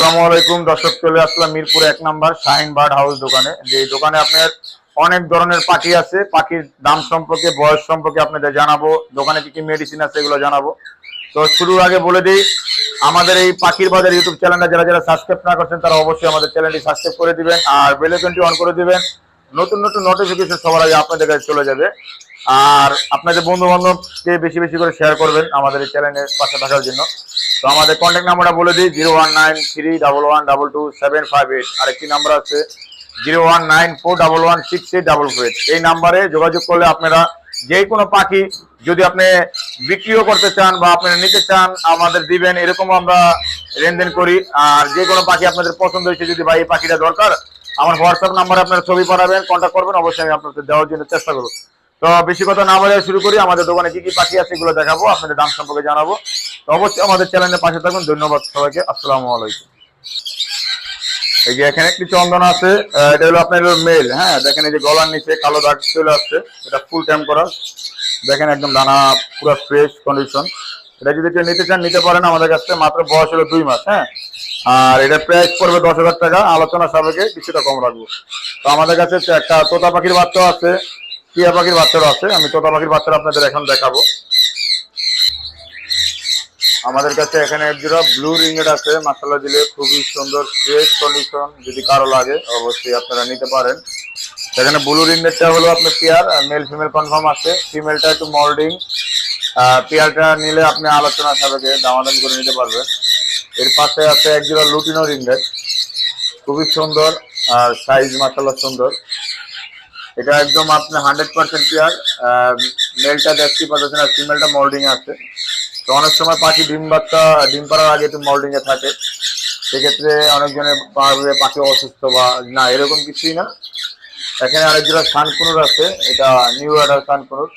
আসসালামু আলাইকুম। দর্শক, চলে আসলাম মিরপুর এক নাম্বার শাহিন বার্ড হাউস দোকানে। যে দোকানে আপনার অনেক ধরনের পাখি আছে। পাখির দাম সম্পর্কে, বয়স সম্পর্কে আপনাদের জানাব। দোকানে কি কি মেডিসিন আছে এগুলো জানাব। তো শুরুর আগে বলে দিই, আমাদের এই পাখির বাজার ইউটিউব চ্যানেলটা যারা যারা সাবস্ক্রাইব না করছেন, তারা অবশ্যই আমাদের চ্যানেলটি সাবস্ক্রাইব করে দিবেন। আর বেল আইকনটি অন করে দিবেন। নতুন নতুন নোটিফিকেশন সবার আগে আপনাদের কাছে চলে যাবে। আর আপনাদের বন্ধু বান্ধবকে বেশি বেশি করে শেয়ার করবেন আমাদের এই চ্যানেলের পাশে থাকার জন্য। তো আমাদের কন্ট্যাক্ট নাম্বারটা বলে দিই zero one nine three double one double two seven five eight আরেকটি নাম্বার আছে zero one nine four double one six eight double four eight এই নাম্বারে যোগাযোগ করলে আপনারা যে কোনো পাখি যদি আপনি বিক্রিও করতে চান বা আপনারা নিতে চান, আমাদের দিবেন এরকম আমরা লেনদেন করি। আর যে কোনো পাখি আপনাদের পছন্দ হয়েছে যদি ভাই এই পাখিটা দরকার, আমার হোয়াটসঅ্যাপ নাম্বারে আপনারা ছবি পাঠাবেন কন্ট্যাক্ট করবেন, অবশ্যই আমি আপনাদের দেওয়ার জন্য চেষ্টা করব। তো বেশি কথা না বলে শুরু করি। আমাদের দোকানে কি কি পাখি আছে এগুলো দেখাবো, আপনাদের দাম সম্পর্কে জানাব। তো অবশ্যই আমাদের চ্যানেলের পাশে থাকুন। ধন্যবাদ সবাইকে। আসসালামু আলাইকুম। এই যে এখানে একটি চন্দন আছে। এটা হলো আপনার মেল। হ্যাঁ দেখেন এই যে গলার নিচে কালো দাগ চলে আসছে। এটা ফুল টাইম করা। দেখেন একদম দানা, পুরো ফ্রেশ কন্ডিশন এটা যদি কেউ নিতে চান, নিতে পারেন আমাদের কাছ মাত্র বয়স হলো দুই মাস হ্যাঁ? আর এটা প্রাইস পড়বে দশ হাজার টাকা। আলোচনা সাপেক্ষে কিছুটা কম রাখব। তো আমাদের কাছে একটা তোতা পাখির বাচ্চাও আছে। টিয়া পাখির বাচ্চারও আছে, আমি তোতা পাখির বাচ্চারা আপনাদের এখন দেখাবো। আমাদের কাছে এখানে এক জোড়া ব্লু রিংগেট আছে মাসালা দিলে খুবই সুন্দর ফ্রেশ কন্ডিশন যদি কারও লাগে, অবশ্যই আপনারা নিতে পারেন। সেখানে ব্লু রিংগেটটা হলো আপনার পেয়ার মেল ফিমেল কনফার্ম আছে। ফিমেলটা একটু মল্ডিং পেয়ারটা নিলে আপনি আলোচনা সাপেক্ষে দামাদামি করে নিতে পারবেন। এর পাশে আছে এক জোড়া লুটিনো রিংগেট খুবই সুন্দর, আর সাইজ মাসালা সুন্দর। এটা একদম আপনি হান্ড্রেড পার্সেন্ট পেয়ার মেলটা দেখতে পাচ্ছেন আর ফিমেলটা মল্ডিং আছে। তো অনেক সময় পাখি ডিম বাচ্চা, ডিম পাড়ার আগে একটু এ থাকে। সেক্ষেত্রে অনেকজনের পাখি অসুস্থ বা না, এরকম কিছুই না। এখানে আরেক জোড়া সানকুনুর আছে, এটা নিউ অর্ডার সানকুনুর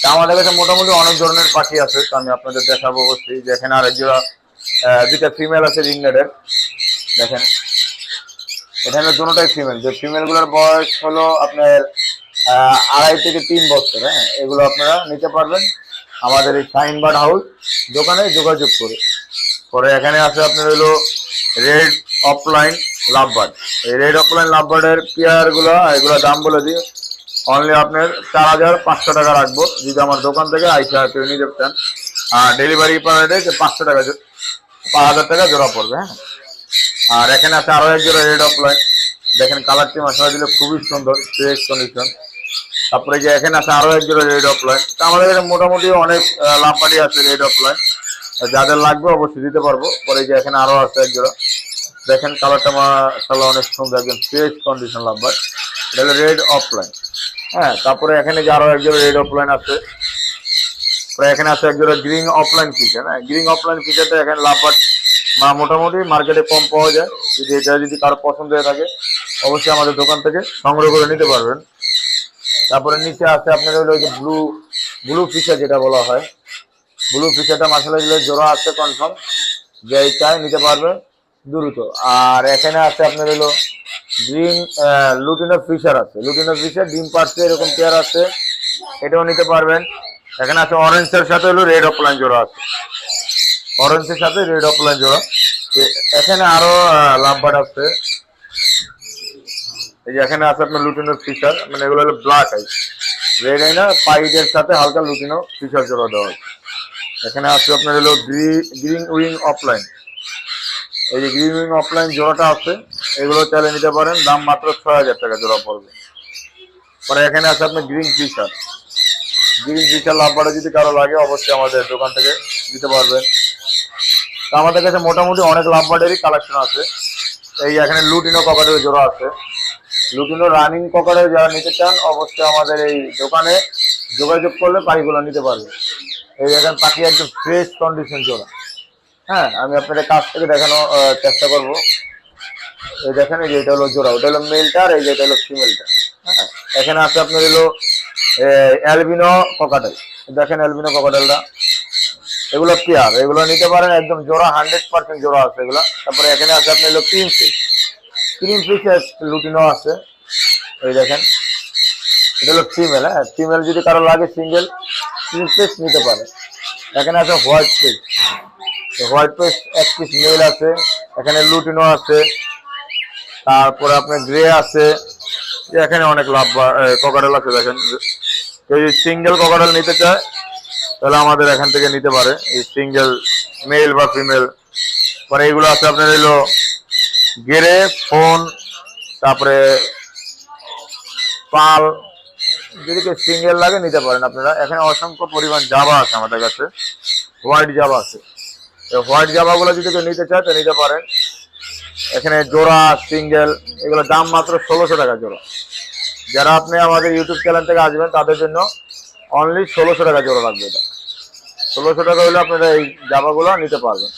তা আমাদের কাছে মোটামুটি অনেক ধরনের পাখি আছে, তো আমি আপনাদের দেখাবো অবশ্যই। যে এখানে আরেক জোড়া দুইটা ফিমেল আছে রিংনেটের দেখেন। এখানে দুটোটাই ফিমেল যে ফিমেলগুলোর বয়স হলো আপনার আড়াই থেকে তিন বছর হ্যাঁ? এগুলো আপনারা নিতে পারবেন আমাদের এই সাইনবার্ড হাউস দোকানে যোগাযোগ করে। পরে এখানে আছে আপনার হলো রেড অফলাইন লাভবার্ড। এই রেড অফলাইন লাভবার্ডের পেয়ারগুলো এগুলো দাম বলে দিই অনলি আপনার চার হাজার পাঁচশো টাকা রাখব। যদি আমার দোকান থেকে আইসা কেউ নিতে চান, আর ডেলিভারি পাঠাতে পাঁচশো টাকা পাঁচ হাজার টাকা জোড়া পড়বে হ্যাঁ? আর এখানে আছে আরও এক জোড়া রেড অফলাইন দেখেন কালারটি মশলা দিলে খুবই সুন্দর ফ্রেশ কন্ডিশন তারপরে যে এখানে আছে আরও এক জোড়া রেড অফলাইন তো আমাদের এখানে মোটামুটি অনেক লাম্বারি আছে রেড অফলাইন যাদের লাগবে অবশ্যই দিতে পারব। পরে যে এখানে আরও আছে এক জোড়া। দেখেন কালারটা মাশাআল্লাহ অনেক সুন্দর, একদম ফ্রেশ কন্ডিশন লাম্বার এটা হলো রেড অফলাইন হ্যাঁ তারপরে এখানে যে আরও এক জোড়া রেড অফলাইন আছে। এখানে আছে এক জোড়া গ্রিন অফলাইন ফিচার হ্যাঁ গ্রিন অফলাইন ফিচারটা এখানে লাভবাট মা মোটামুটি মার্কেটে কম পাওয়া যায়। যদি এটা যদি কারও পছন্দ হয়ে থাকে, অবশ্যই আমাদের দোকান থেকে সংগ্রহ করে নিতে পারবেন। তারপরে নিচে আছে আপনার হলো যে ব্লু ব্লু ফিচার যেটা বলা হয়। ব্লু ফিচারটা মাসালা দিলে জোড়া আছে কনফার্ম যে চাই নিতে পারবে দ্রুত। আর এখানে আছে আপনার হলো গ্রিন লুটিনো ফিশার আছে। লুটিনো ফিশার ডিম পাচ্ছে এরকম পেয়ার আছে। এটাও নিতে পারবেন। এখানে আছে অরেঞ্জের সাথে হলো রেড অফলাইন জোড়া আছে। অরেঞ্জের সাথে রেড অফলাইন জোড়া। এখানে আরও লাভবার্ড আছে। এই যে এখানে আছে আপনার লুটিনো ফিশার মানে এগুলো হলো ব্ল্যাক আই রেড আই না পাইডের সাথে হালকা লুটিনো ফিশার জোড়া দেওয়া আছে। এখানে আছে আপনার হলো গ্রিন উইং অফলাইন এই যে গ্রিন উইং অফলাইন জোড়াটা আছে, এগুলো চাইলে নিতে পারেন, দাম মাত্র ছয় হাজার টাকা জোড়া পড়বে। পরে এখানে আছে আপনার গ্রিন ফিশার গ্রিন ফিশার লাভবারে যদি কারও লাগে, অবশ্যই আমাদের দোকান থেকে দিতে পারবেন। আমাদের কাছে মোটামুটি অনেক লাভবার্ডেরই কালেকশন আছে। এই এখানে লুটিনো ককাটের জোড়া আছে। লুটিনো রানিং ককারে যারা নিতে চান অবশ্যই আমাদের এই দোকানে যোগাযোগ করলে পাখিগুলো নিতে পারবে। এই দেখেন পাখি একদম ফ্রেশ কন্ডিশন জোড়া। হ্যাঁ আমি আপনাদের কাছ থেকে দেখানো আহ, চেষ্টা করব। এই দেখেন এই যে এটা হলো জোড়া ওটা হলো মেলটা আর এই যে এটা হলো ফিমেলটা হ্যাঁ এখানে আছে আপনার হলো অ্যালবিনো ককাটেল দেখেন অ্যালবিনো ককাটেলটা এগুলো পেয়ার, এগুলো নিতে পারেন একদম জোড়া হান্ড্রেড পার্সেন্ট জোড়া আছে এগুলো। তারপরে এখানে আছে আপনার হলো cream Fischer cream Fischer lutino আছে। এই দেখেন, এটা হলো ফিমেল হ্যাঁ? ফিমেল যদি কারও লাগে সিঙ্গেল ক্রিম ফিশ নিতে পারে। এখানে আছে হোয়াইট ফিশ হোয়াইট ফিশ এক পিস মেল আছে, এখানে লুটিনো আছে, তারপরে আপনার গ্রে আছে। এখানে অনেক লাভ ককারেল আছে, দেখেন। কেউ যদি সিঙ্গেল ককারেল নিতে চায় তাহলে আমাদের এখান থেকে নিতে পারে। এই সিঙ্গেল মেল বা ফিমেল পরে এইগুলো আছে আপনার এলো গেরে ফোন, তারপরে পাল। যদি কেউ সিঙ্গেল লাগে নিতে পারেন আপনারা। এখানে অসংখ্য পরিমাণ জাবা আছে আমাদের কাছে। হোয়াইট জাবা আছে। হোয়াইট জাবাগুলো যদি কেউ নিতে চায়, তো নিতে পারেন। এখানে জোড়া সিঙ্গেল এগুলো দাম মাত্র ষোলোশো টাকা জোড়া। যারা আপনি আমাদের ইউটিউব চ্যানেল থেকে আসবেন, তাদের জন্য অনলি ষোলোশো টাকা জোড়া লাগবে এটা। ষোলোশো টাকা হলে আপনারা এই জামাগুলো নিতে পারবেন।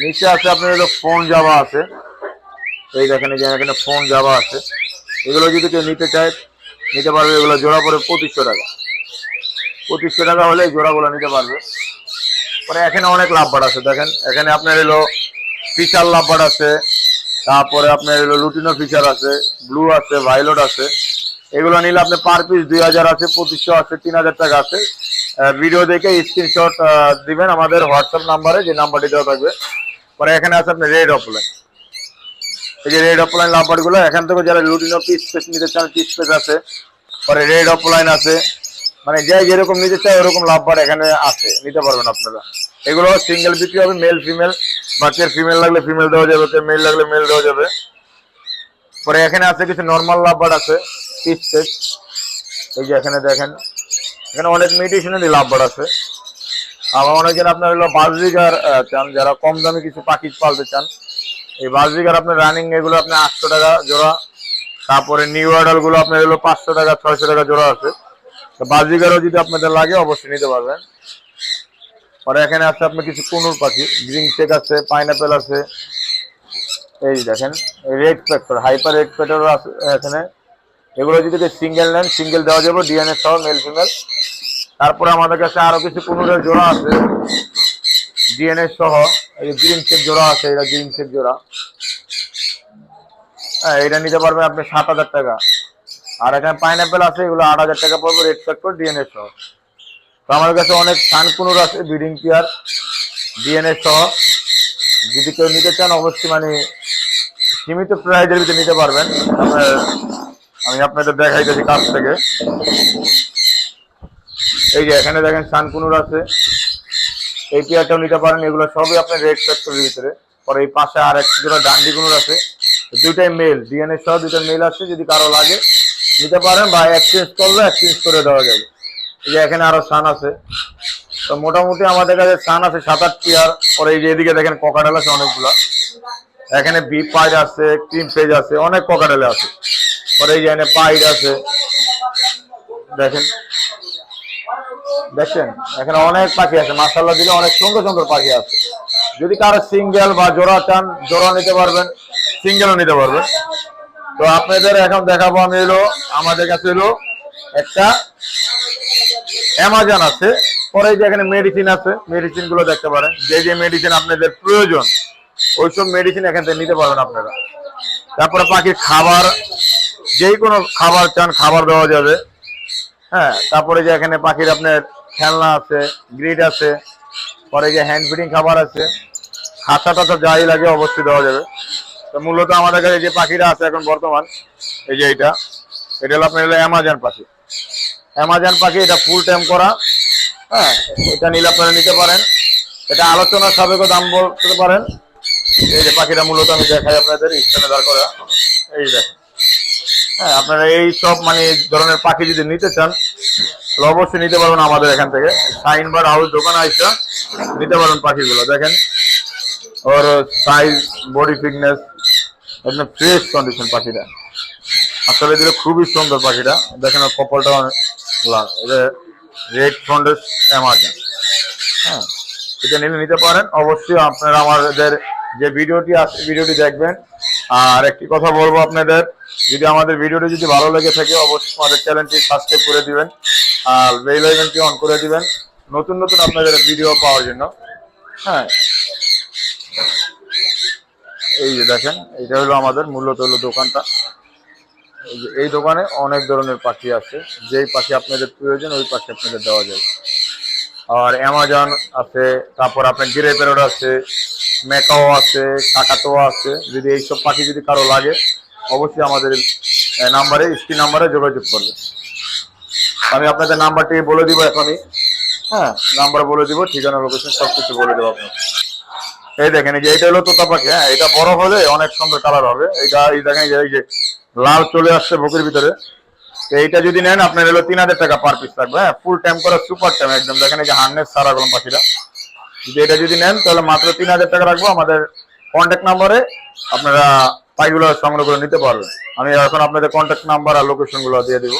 নিচে আছে আপনার হলো ফোন জামা আছে, এই দেখেন যে এখানে ফোন জামা আছে। এগুলো যদি কেউ নিতে চায়, নিতে পারবে এগুলো জোড়া পরে পঁচিশশো টাকা। পঁচিশশো টাকা হলে জোড়াগুলো নিতে পারবে। পরে এখানে অনেক লাভবার আছে, দেখেন। এখানে আপনার এলো ফিচার লাভবার আছে। তারপরে আপনার এলো লুটিনো ফিচার আছে ব্লু আছে ভাইলট আছে। এগুলো নিলে আপনি পার পিস দুই হাজার আছে, পঁচিশশো আছে, তিন হাজার টাকা আছে। ভিডিও দেখে স্ক্রিনশট দিবেন আমাদের হোয়াটসঅ্যাপ নাম্বারে যে নাম্বারটি দেওয়া থাকবে। পরে এখানে আছে আপনার রেড অফলাইন এই যে রেড অফলাইন লাভবারগুলো এখান থেকে যারা লুটিনো পিস পেস নিতে চান পিস পেস আছে। পরে রেড অফলাইন আছে। মানে যাই যেরকম নিতে চায়, ওরকম লাভবার এখানে আছে। নিতে পারবেন আপনারা। এগুলো সিঙ্গেল বিক্রি হবে মেল ফিমেল বাচ্চার ফিমেল লাগলে ফিমেল দেওয়া যাবে মেল লাগলে মেল দেওয়া যাবে। পরে এখানে আছে কিছু নর্মাল লাভবার আছে পিস পেস এই যে এখানে দেখেন, এখানে অনেক মেডিসিনারি লাভবার আছে। আবার অনেকজন আপনার হলো বাজরিগার চান, যারা কম দামে কিছু পাখি পালতে চান, এই বাজরিগার আপনার রানিং এগুলো আপনার আটশো টাকা জোড়া। তারপরে নিউ অর্ডারগুলো আপনার হলো পাঁচশো টাকা, ছয়শো টাকা জোড়া আছে। তো বাজরিগারও যদি আপনাদের লাগে, অবশ্যই নিতে পারবেন। পরে এখানে আছে আপনার কিছু কুনুর পাখি গ্রিন চেক আছে পাইনাপেল আছে এই দেখেন red factor hyper red factor এখানে। এগুলো যদি সিঙ্গেল নেন সিঙ্গেল দেওয়া যাবে ডিএনএ সহ মেল ফিমেল তারপরে আমাদের কাছে আরও কিছু কুনুরের জোড়া আছে। ডিএনএ সহ, এই গ্রিন চেক জোড়া আছে, এটা গ্রিন চেক জোড়া। হ্যাঁ এটা নিতে পারবেন আপনি সাত হাজার টাকা। আর এখানে পাইনাপেল আছে, এগুলো আট হাজার টাকা পড়বে রেড ফ্যাক্টর ডিএনএ সহ। তো আমাদের কাছে অনেক সানকুনুর আছে ব্রিডিং কেয়ার ডিএনএ সহ। যদি কেউ নিতে চান, অবশ্যই মানে সীমিত প্রাইজের ভিতরে নিতে পারবেন। আমি আপনাদের দেখাইতেছি কাছ থেকে। এই যে এখানে দেখেন সানকুনুর আছে। এই পেয়ারটাও নিতে পারেন, এগুলো সবই আপনার রেড ফ্যাক্টরির ভিতরে। পরে এই পাশে আর এক জোড়া ডান্ডি কুনুর আছে। দুইটাই মেল, ডিএনএ সহ দুইটা মেল আছে, যদি কারও লাগে নিতে পারেন বা এক্সচেঞ্জ করলে এক্সচেঞ্জ করে দেওয়া যাবে। এই যে এখানে আরও সান আছে। তো মোটামুটি আমাদের কাছে সান আছে সাত আট পেয়ার পরে এই যে এদিকে দেখেন ককাডেল আছে অনেকগুলা। এখানে বি পাইড আছে, ক্রিম পেজ আছে, অনেক ককাডেলে আছে। পরে এই যে পাইড আছে। দেখেন। দেখছেন এখানে অনেক পাখি আছে। মাসাল্লাহ দিলে অনেক সুন্দর সুন্দর পাখি আছে। যদি কারও সিঙ্গেল বা জোড়া চান, জোড়া নিতে পারবেন, সিঙ্গেলও নিতে পারবেন। তো আপনাদের এখন দেখাবো আমি এলো আমাদের কাছে এলো একটা অ্যামাজন আছে। পরে যে এখানে মেডিসিন আছে মেডিসিনগুলো দেখতে পারেন। যে যে মেডিসিন আপনাদের প্রয়োজন, ওইসব মেডিসিন এখান থেকে নিতে পারবেন আপনারা। তারপরে পাখির খাবার, যেই কোনো খাবার চান, খাবার দেওয়া যাবে। হ্যাঁ তারপরে যে এখানে পাখির আপনার খেলনা আছে গ্রিড আছে, পরে যে হ্যান্ড ফিডিং খাবার আছে খাঁচা টাচা যাই লাগে অবশ্যই দেওয়া যাবে। তো মূলত আমাদের কাছে যে পাখিরা আছে এখন বর্তমান, এই যে এটা এটা হলো আপনার হলো অ্যামাজন পাখি। অ্যামাজন পাখি এটা ফুল টাইম করা হ্যাঁ এটা নিলে আপনারা নিতে পারেন। এটা আলোচনার সাবেক দাম বলতে পারেন। এই যে পাখিটা মূলত আমি দেখাই আপনাদের স্থানে দাঁড় করা। এই দেখেন। হ্যাঁ আপনারা এই সব মানে ধরনের পাখি যদি নিতে চান অবশ্যই নিতে পারবেন আমাদের এখান থেকে। সাইন বার হাউস দোকান আইসা নিতে পারবেন পাখিগুলো, দেখেন। ওর সাইজ বডি ফিটনেস একদম ফ্রেশ কন্ডিশন পাখিটা। আসলে দিলে খুবই সুন্দর পাখিটা। দেখেন কপালটা অনেক লাল। রেড ফন্ডেস অ্যামাজন হ্যাঁ এটা নিলে নিতে পারেন। অবশ্যই আপনারা আমাদের যে ভিডিওটি আছে ভিডিওটি দেখবেন। আর একটি কথা বলব আপনাদের, যদি আমাদের ভিডিওটি যদি ভালো লেগে থাকে, অবশ্যই আমাদের চ্যানেলটি সাবস্ক্রাইব করে দিবেন আর বেল আইকনটি অন করে দিবেন, নতুন নতুন আপনাদের ভিডিও পাওয়ার জন্য। হ্যাঁ এই যে দেখেন এটা হলো আমাদের মূলত হলো দোকানটা। এই দোকানে অনেক ধরনের পাখি আছে। যেই পাখি আপনাদের প্রয়োজন, ওই পাখি আপনাদের দেওয়া যায়। আর অ্যামাজন আছে, তারপর আপনার গ্রে প্যারট আছে মেকাও আছে কাকাতো আছে। যদি এইসব পাখি যদি কারও লাগে, অবশ্যই আমাদের নাম্বারে, স্ক্রিন নাম্বারে যোগাযোগ করবে আমি আপনাদের নাম্বারটি বলে দিব এখনই হ্যাঁ নাম্বার বলে দিব, ঠিকানা লোকেশন সব কিছু বলে দেবো আপনাকে। এই দেখেন, এই যে এটা হলো তোতা পাখি হ্যাঁ? এটা বড় হলে অনেক সুন্দর কালার হবে। এটা এই দেখেন, এই যে- লাল চলে আসছে বুকের ভিতরে। এইটা যদি নেন, আপনার হলো তিন হাজার টাকা পার পিস থাকবে হ্যাঁ? ফুল টাইম করা সুপার টাইম একদম। দেখেন, এই যে হার্নেস সারা গরম পাখিটা যদি এটা যদি নেন, তাহলে মাত্র তিন হাজার টাকা রাখব। আমাদের কন্ট্যাক্ট নাম্বারে আপনারা পাইগুলো সংগ্রহ করে নিতে পারবেন। আমি এখন আপনাদের কন্ট্যাক্ট নাম্বার আর লোকেশনগুলো দিয়ে দিব।